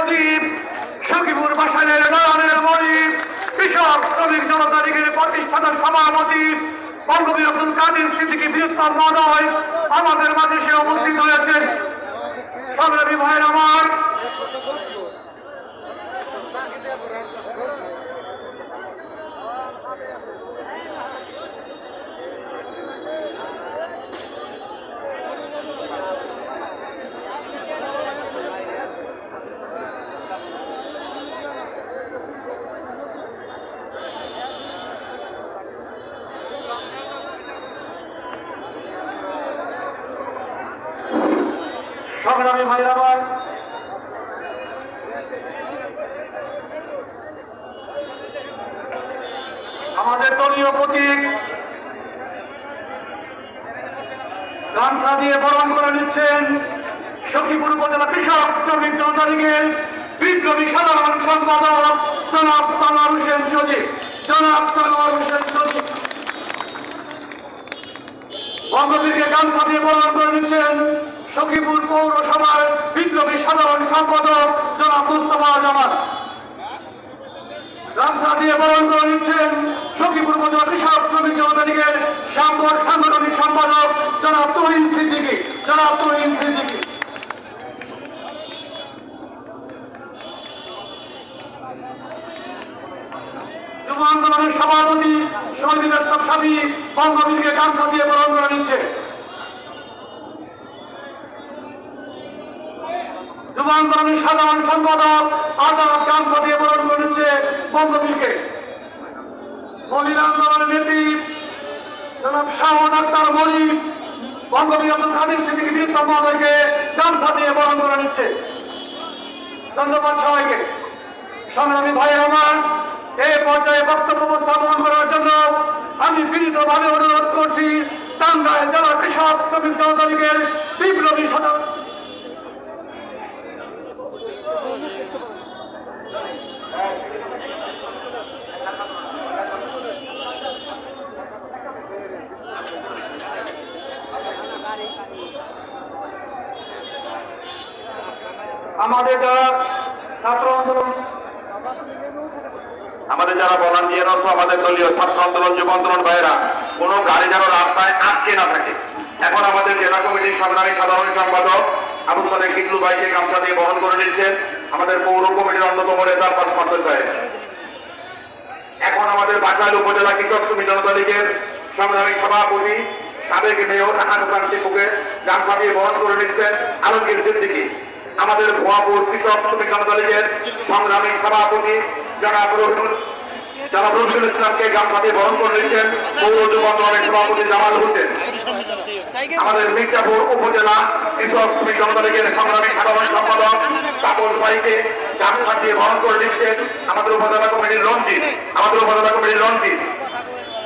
প্রদীপ সখীপুর বাসানের নয়নের মরিপ কৃষক, শ্রমিক জনতা লীগের প্রতিষ্ঠাতা সভাপতি বঙ্গবীর আব্দুল কাদের স্মৃতিকে বৃহত্তর মহোদয় আমাদের মাঝে সে উপস্থিত হয়েছেন। সংগ্রামী ভাইয়ের আমার। সংগ্রামী ভাইয়ের আমার আমাদের দলীয় প্রতীক গামছা দিয়ে বরণ করে নিচ্ছেন সখীপুর উপজেলা কৃষক শ্রমিক জনতা বিপ্লবী সাধারণ সম্পাদক জনাব সানোয়ার হোসেন সজীব। জনাব সানোয়ার হোসেন সজীব। বঙ্গবীরকে গামছা দিয়ে বরণ করে নিচ্ছেন সখীপুর পৌরসভার বিপ্লবী সাধারণ সম্পাদক জনাব মুস্তফা জামান গামছা দিয়ে বরণ করে নিচ্ছেন সখীপুর কৃষক শ্রমিক জনতা লীগের সাংগঠনিক সম্পাদক জনাব জনাব আন্দোলনের সভাপতি শহীদের সবসাবি বঙ্গবীরকে গামছা দিয়ে বরণ করে নিচ্ছে। আন্দোলনের সাধারণ সম্পাদক আজাদ গামছা দিয়ে বরণ করে নিচ্ছে বঙ্গবীরকে মহিলা আন্দোলনের নেত্রী জনাব শাহন আক্তার মলিক বঙ্গবীর মহোদয়কে গামছা দিয়ে বরণ করে নিচ্ছে। ধন্যবাদ সবাইকে। সংগ্রামী ভাই আমার এই পর্যায়ে বক্তব্য উপস্থাপন করার জন্য আমি বিনীতভাবে অনুরোধ করছি, টাঙ্গাইল জেলা কৃষক শ্রমিক জনতা লীগের বিপ্লবী সদস্য আমাদের যারা ছাত্র আন্দোলন, আমাদের যারা ভলান্টিয়ার আছে, আমাদের দলীয় ছাত্র আন্দোলন, যুব আন্দোলন ভাইয়েরা, কোনো গাড়ি যেন রাস্তায় আটকে না থাকে। এখন আমাদের জেলা কমিটির সংগ্রামী সাধারণ সম্পাদক আবু সালেক কিটলু ভাইকে গামছা দিয়ে বহন করে নিচ্ছেন আমাদের পৌর কমিটির অন্যতম নেতা পাশমাত্র সাহেব। এখন আমাদের বাসাইল উপজেলা কৃষক শ্রমিক জনতা লীগের সংগ্রামী সভাপতি, সাবেক মেয়র হাসান টিপুকে গামছা দিয়ে বহন করে নিচ্ছেন আলমগীর সিদ্দিকী। আমাদের ভুয়াপুর কৃষক শ্রমিক জনতা লীগের সংগ্রামী সভাপতি জনাব রহিমুল জনাব রফিকুল ইসলামকে গামছা দিয়ে বহন করে নিচ্ছেন পৌর আন্দোলনের সভাপতি জামাল হোসেন। আমাদের মির্জাপুর উপজেলা কৃষক শ্রমিক জনতা লীগের সংগ্রামী সাধারণ সম্পাদক তাপস ভাইকে গামছা দিয়ে বহন করে দিচ্ছেন আমাদের উপজেলা কমিটির রঞ্জিত আমাদের উপজেলা কমিটির রঞ্জিত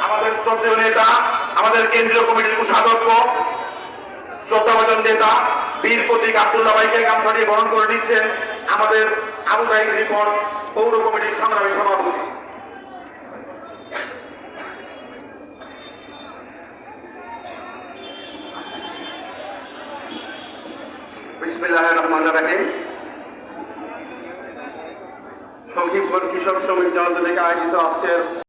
আমাদের শ্রদ্ধেয় নেতা, আমাদের কেন্দ্রীয় কমিটির কোষাধ্যক্ষ, শ্রদ্ধাভাজন নেতা বীর প্রতীক আব্দুল্লাহ ভাইকে গামছা দিয়ে বরণ করে নিচ্ছেন আমাদের আবু জাহিদ রিপন, পৌর কমিটির সংগ্রামী সভাপতি। বিসমিল্লাহ কৃষক শ্রমিক জনতা থেকে আয়োজিত আজকের